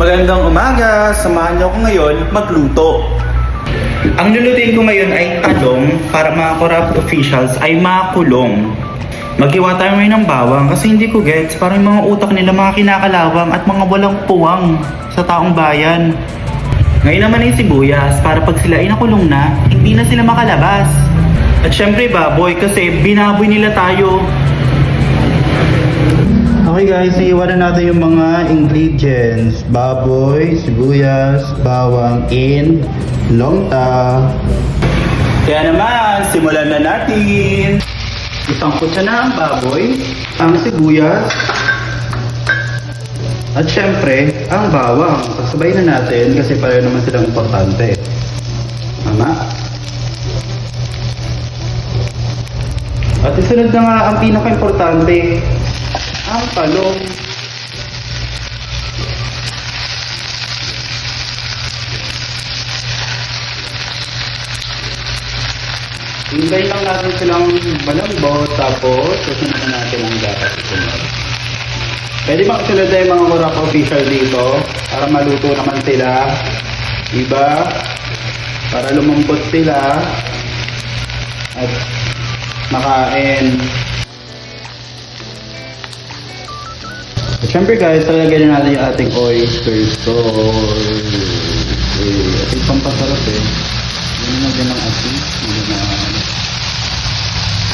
Magandang umaga! Samahan niyo ako ngayon magluto. Ang lulutuin ko ngayon ay talong para mga corrupt officials ay makulong. Maghiwa tayo ngayon ng bawang kasi hindi ko gets parang yung mga utak nila mga kinakalawang at mga walang puwang sa taong bayan. Ngayon naman ay sibuyas para pag sila ay nakulong na, hindi na sila makalabas. At syempre baboy kasi binaboy nila tayo. Okay guys, iiwanan natin yung mga ingredients. Baboy, sibuyas, bawang, and longta. Kaya naman, simulan na natin. Isangkot siya na ang baboy, ang sibuyas, at syempre, ang bawang. Sasabay na natin kasi pareho naman silang importante. Tama? At isunod na nga ang pinaka-importante, ang talong. Hintayin lang natin silang malambot tapos susunod na natin ang dapat susunod. Pwede ba na yung mga kurap official dito para maluto naman sila? Diba? Para lumambot sila at makain. At syempre guys, talagyan na natin yung ating oyster sauce. Eh, ating pampasarap eh. Yun naman ng ating. Yun na.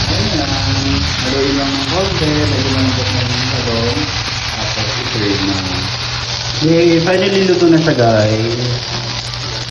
Ayan. Haluin lang ng konti. Lagyan lang ng ng talong. Tapos i-serve na. Okay, finally luto na siya guys.